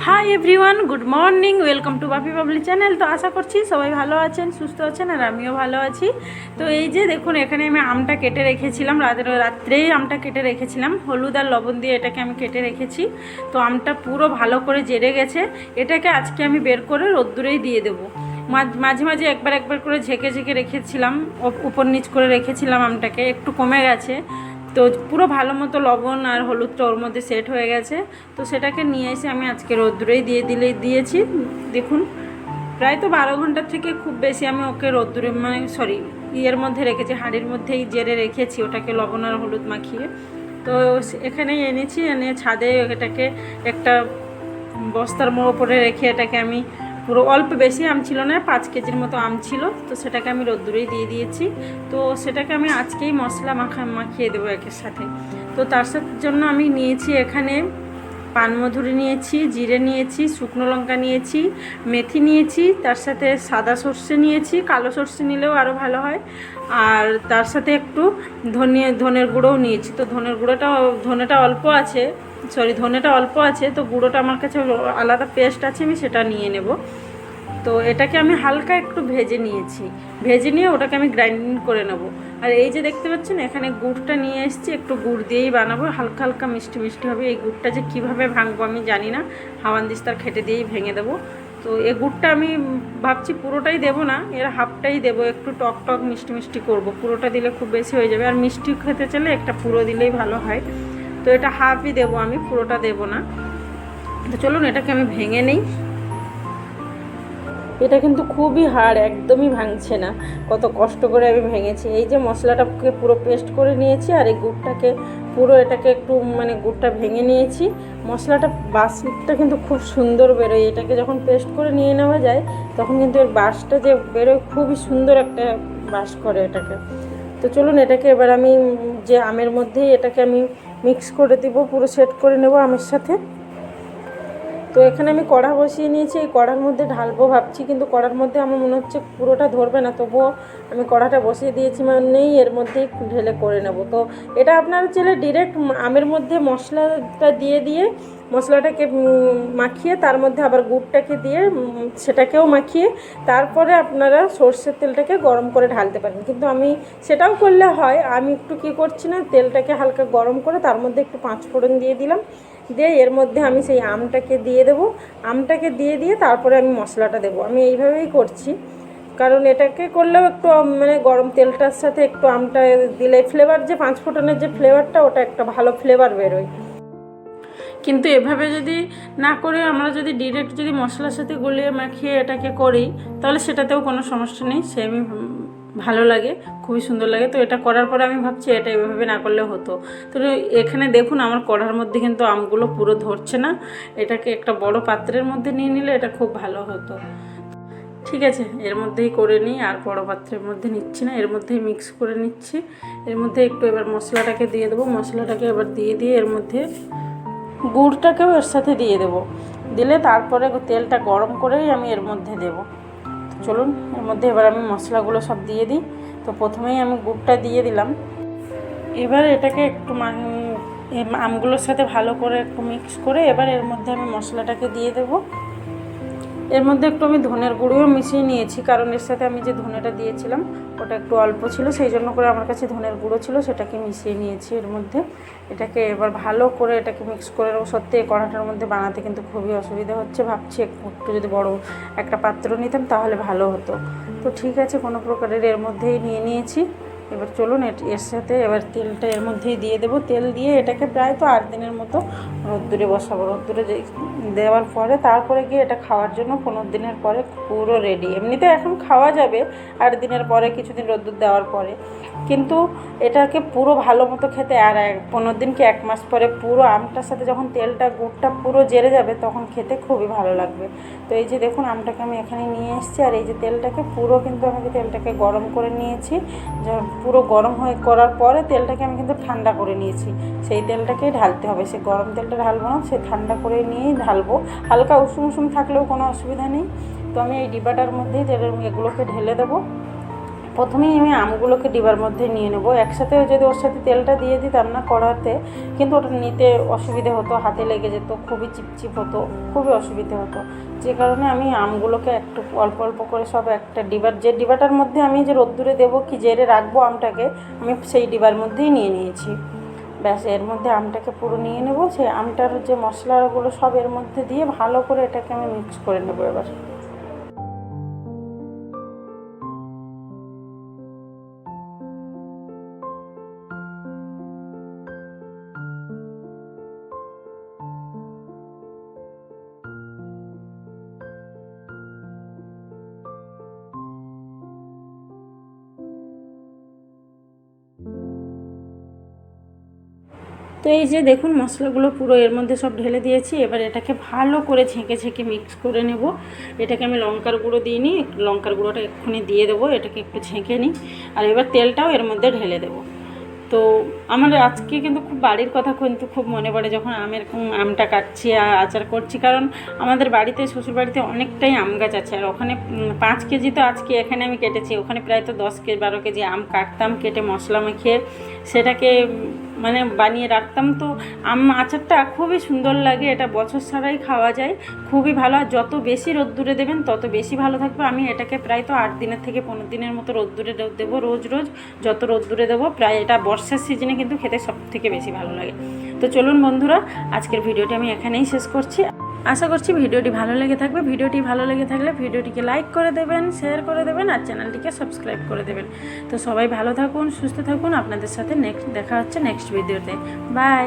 Hi everyone good morning welcome to Bapi পাবলি channel তো আশা করছি সবাই ভালো আছেন, সুস্থ আছেন, আর আমিও ভালো আছি। তো এই যে দেখুন, এখানে আমি আমটা কেটে রেখেছিলাম, রাতের রাত্রেই আমটা কেটে রেখেছিলাম। হলুদ আর লবণ দিয়ে এটাকে আমি কেটে রেখেছি। তো আমটা পুরো ভালো করে জেরে গেছে। এটাকে আজকে আমি বের করে রোদ্দুরেই দিয়ে দেবো। মাঝ- মাঝে একবার একবার করে ঝেঁকে ঝেঁকে রেখেছিলাম উপর নিচ করে রেখেছিলাম আমটাকে। একটু কমে গেছে। তো পুরো ভালো মতো লবণ আর হলুদটা ওর মধ্যে সেট হয়ে গেছে। তো সেটাকে নিয়ে এসে আমি আজকে রোদ্দুরেই দিয়ে দিলে, দিয়েছি। দেখুন, প্রায় তো বারো ঘণ্টার থেকে খুব বেশি আমি ওকে রোদ্দুরে মানে সরি ইয়ের মধ্যে রেখেছি, হাঁড়ির মধ্যেই জেরে রেখেছি ওটাকে লবণ আর হলুদ মাখিয়ে। তো এখানেই এনেছি, এনে ছাদে এটাকে একটা বস্তার মোড় ওপরে রেখে এটাকে আমি পুরো অল্প বেশি আম ছিল না, পাঁচ কেজির মতো আম ছিল, তো সেটাকে আমি রোদ্দুরেই দিয়ে দিয়েছি। তো সেটাকে আমি আজকেই মশলা মাখা, মাখিয়ে দেবো একের সাথে। তো তার সাথে জন্য আমি নিয়েছি এখানে পানমধুরি নিয়েছি, জিরে নিয়েছি, শুকনো লঙ্কা নিয়েছি, মেথি নিয়েছি, তার সাথে সাদা সর্ষে নিয়েছি, কালো সর্ষে নিলেও আরও ভালো হয়। আর তার সাথে একটু ধনিয়া, ধনের গুঁড়োও নিয়েছি। তো ধনের গুঁড়োটা ধনেটা অল্প আছে সরি, ধনেটা অল্প আছে, তো গুঁড়োটা আমার কাছে আলাদা পেস্ট আছে, আমি সেটা নিয়ে নেব। তো এটাকে আমি হালকা একটু ভেজে নিয়েছি। ভেজে নিয়ে ওটাকে আমি গ্রাইন্ডিং করে নেব। আর এই যে দেখতে পাচ্ছেন, এখানে গুড়টা নিয়ে এসেছি, একটু গুড় দিয়েই বানাবো। হালকা হালকা মিষ্টি মিষ্টি হবে। এই গুড়টা যে কীভাবে ভাঙবো আমি জানি না। হাওয়ান দিস্তার খেটে দিয়েই ভেঙে দেবো। তো এই গুড়টা আমি ভাবছি পুরোটাই দেবো না, এর হাফটাই দেবো। একটু টক টক মিষ্টি মিষ্টি করব। পুরোটা দিলে খুব বেশি হয়ে যাবে। আর মিষ্টি খেতে চাইলে একটা পুরো দিলেই ভালো হয়। তো এটা হাফই দেবো আমি, পুরোটা দেবো না। তো চলুন, এটাকে আমি ভেঙে নেই। এটা কিন্তু খুবই হাড় একদমই ভাঙছে না। কত কষ্ট করে আমি ভেঙেছি। এই যে মশলাটাকে পুরো পেস্ট করে নিয়েছি, আর এই গুড়টাকে পুরো এটাকে একটু মানে গুড়টা ভেঙে নিয়েছি। মশলাটা বাসটা কিন্তু খুব সুন্দর বেরোয়। এটাকে যখন পেস্ট করে নিয়ে নেওয়া যায়, তখন কিন্তু এর বাসটা যে বেরোয়, খুবই সুন্দর একটা বাস করে এটাকে। তো চলুন, এটাকে এবার আমি যে আমের মধ্যেই এটাকে আমি মিক্স করে দিব পুরো সেট করে নেব আমের সাথে। তো এখানে আমি কড়া বসিয়ে নিয়েছি, এই কড়ার মধ্যে ঢালবো ভাবছি, কিন্তু কড়ার মধ্যে আমার মনে হচ্ছে পুরোটা ধরবে না, তবুও আমি কড়াটা বসিয়ে দিয়েছি মানেই এর মধ্যেই ঢেলে করে নেব। তো এটা আপনারা চাইলে ডিরেক্ট আমের মধ্যে মশলাটা দিয়ে দিয়ে মশলাটাকে মাখিয়ে তার মধ্যে আবার গুড়টাকে দিয়ে সেটাকেও মাখিয়ে তারপরে আপনারা সর্ষের তেলটাকে গরম করে ঢালতে পারেন। কিন্তু আমি সেটাও করলে হয়, আমি একটু কী করছি না, তেলটাকে হালকা গরম করে তার মধ্যে একটু পাঁচ ফোড়ন দিয়ে দিলাম। দিয়ে এর মধ্যে আমি সেই আমটাকে দিয়ে দেবো। আমটাকে দিয়ে দিয়ে তারপরে আমি মশলাটা দেবো। আমি এইভাবেই করছি। কারণ এটাকে করলেও একটু মানে গরম তেলটার সাথে একটু আমটা দিলে ফ্লেভার যে পাঁচ ফোটনের যে ফ্লেভারটা ওটা একটা ভালো ফ্লেভার বেরোয়। কিন্তু এভাবে যদি না করে আমরা যদি ডিরেক্ট যদি মশলার সাথে গলিয়ে মাখিয়ে এটাকে করি, তাহলে সেটাতেও কোনো সমস্যা নেই। সেমই ভালো লাগে, খুবই সুন্দর লাগে। তো এটা করার পরে আমি ভাবছি এটা এভাবে না করলে হতো। তো এখানে দেখুন আমার কড়ার মধ্যে কিন্তু আমগুলো পুরো ধরছে না। এটাকে একটা বড় পাত্রের মধ্যে নিয়ে নিলে এটা খুব ভালো হতো। ঠিক আছে, এর মধ্যেই করে নিই, আর বড় পাত্রের মধ্যে নিচ্ছি না। এর মধ্যেই মিক্স করে নিচ্ছি। এর মধ্যে একটু এবার মশলাটাকে দিয়ে দেবো। মশলাটাকে এবার দিয়ে দিয়ে এর মধ্যে গুড়টাকেও এর সাথে দিয়ে দেবো। দিলে তারপরে তেলটা গরম করেই আমি এর মধ্যে দেব। চলুন, এর মধ্যে এবার আমি মশলাগুলো সব দিয়ে দিই। তো প্রথমেই আমি গুড়টা দিয়ে দিলাম। এবার এটাকে একটু আমগুলোর সাথে ভালো করে একটু মিক্স করে এবার এর মধ্যে আমি মশলাটাকে দিয়ে দেবো। এর মধ্যে একটু আমি ধনের গুঁড়িও মিশিয়ে নিয়েছি, কারণ এর সাথে আমি যে ধনেটা দিয়েছিলাম ওটা একটু অল্প ছিল, সেই জন্য করে আমার কাছে ধনের গুঁড়ো ছিল, সেটাকে মিশিয়ে নিয়েছি এর মধ্যে। এটাকে এবার ভালো করে এটাকে মিক্স করে সত্যি এই কড়াটার মধ্যে বানাতে কিন্তু খুবই অসুবিধা হচ্ছে, ভাবছি একটু যদি বড় একটা পাত্র নিতাম তাহলে ভালো হতো। তো ঠিক আছে, কোনো প্রকারের এর মধ্যেই নিয়ে নিয়েছি। এবার চলুন এর সাথে এবার তেলটা এর মধ্যেই দিয়ে দেবো। তেল দিয়ে এটাকে প্রায় তো আট দিনের মতো রোদ্দুরে বসাবো। রোদ্দুরে দেওয়ার পরে তারপরে গিয়ে এটা খাওয়ার জন্য পনেরো দিনের পরে পুরো রেডি এমনিতে এখন খাওয়া যাবে আট দিনের পরে, কিছুদিন রোদ্দুর দেওয়ার পরে। কিন্তু এটাকে পুরো ভালো মতো খেতে আর এক পনেরো দিন কি এক মাস পরে পুরো আমটার সাথে যখন তেলটা, গুড়টা পুরো জেরে যাবে, তখন খেতে খুবই ভালো লাগবে। তো এই যে দেখুন, আমটাকে আমি এখানে নিয়ে এসেছি। আর এই যে তেলটাকে পুরো কিন্তু আমি তেলটাকে গরম করে নিয়েছি। পুরো গরম হয়ে করার পরে তেলটাকে আমি কিন্তু ঠান্ডা করে নিয়েছি। সেই তেলটাকেই ঢালতে হবে। সে গরম তেলটা ঢালবো না, সে ঠান্ডা করে নিয়েই ঢালবো। হালকা উষুম উষুম থাকলেও কোনো অসুবিধা নেই। তো আমি এই ডিবাটার মধ্যেই তেলের এগুলোকে ঢেলে দেবো। প্রথমেই আমি আমগুলোকে ডিবার মধ্যে নিয়ে নেব। একসাথে যদি ওর সাথে তেলটা দিয়ে দিতাম না কড়াতে, কিন্তু ওটা নিতে অসুবিধে হতো, হাতে লেগে যেত, খুবই চিপচিপ হতো, খুবই অসুবিধে হতো। যে কারণে আমি আমগুলোকে একটু অল্প অল্প করে সব একটা ডিবার, যে ডিবাটার মধ্যে আমি যে রোদ্দুরে দেবো, কি জেরে রাখব আমটাকে, আমি সেই ডিবার মধ্যেই নিয়ে নিয়েছি। ব্যাস, এর মধ্যে আমটাকে পুরো নিয়ে নেব সেই আমটার যে মশলাগুলো সব এর মধ্যে দিয়ে ভালো করে এটাকে আমি মিক্স করে নেব এবার। তো এই যে দেখুন মশলাগুলো পুরো এর মধ্যে সব ঢেলে দিয়েছি, এবার এটাকে ভালো করে ছেঁকে ছেঁকে মিক্স করে নেব। এটাকে আমি লঙ্কার গুঁড়ো দিইনি, লঙ্কার গুঁড়োটা এক্ষুনি দিয়ে দেবো, এটাকে একটু ছেঁকে নিই। আর এবার তেলটাও এর মধ্যে ঢেলে দেবো। তো আমার আজকে কিন্তু খুব বাড়ির কথা কিন্তু খুব মনে পড়ে যখন আমের আমটা কাটছি আর আচার করছি। কারণ আমাদের বাড়িতে শ্বশুর বাড়িতে অনেকটাই আম গাছ আছে। আর ওখানে পাঁচ কেজি তো আজকে এখানে আমি কেটেছি। ওখানে প্রায় তো দশ কেজি বারো কেজি আম কাটতাম, কেটে মশলা মাখিয়ে সেটাকে মানে বানিয়ে রাখতাম। তো আম আচারটা খুবই সুন্দর লাগে, এটা বছর ছাড়াই খাওয়া যায়। খুবই ভালো, আর যত বেশি রোদ্দুরে দেবেন, তত বেশি ভালো থাকবে। আমি এটাকে প্রায় তো আট দিনের থেকে পনেরো দিনের মতো রোদ্দুরে দেবো, রোজ রোজ। যত রোদ্দুরে দেবো, প্রায় এটা বর্ষার সিজনে কিন্তু খেতে সব থেকে বেশি ভালো লাগে। তো চলুন বন্ধুরা, আজকের ভিডিওটি আমি এখানেই শেষ করছি। আশা করছি ভিডিওটি ভালো লেগে থাকবে। ভিডিওটি ভালো লেগে থাকলে ভিডিওটিকে লাইক করে দেবেন, শেয়ার করে দেবেন আর চ্যানেলটিকে সাবস্ক্রাইব করে দেবেন। তো সবাই ভালো থাকুন, সুস্থ থাকুন। আপনাদের সাথে নেক্সট দেখা হচ্ছে নেক্সট ভিডিওতে। বাই!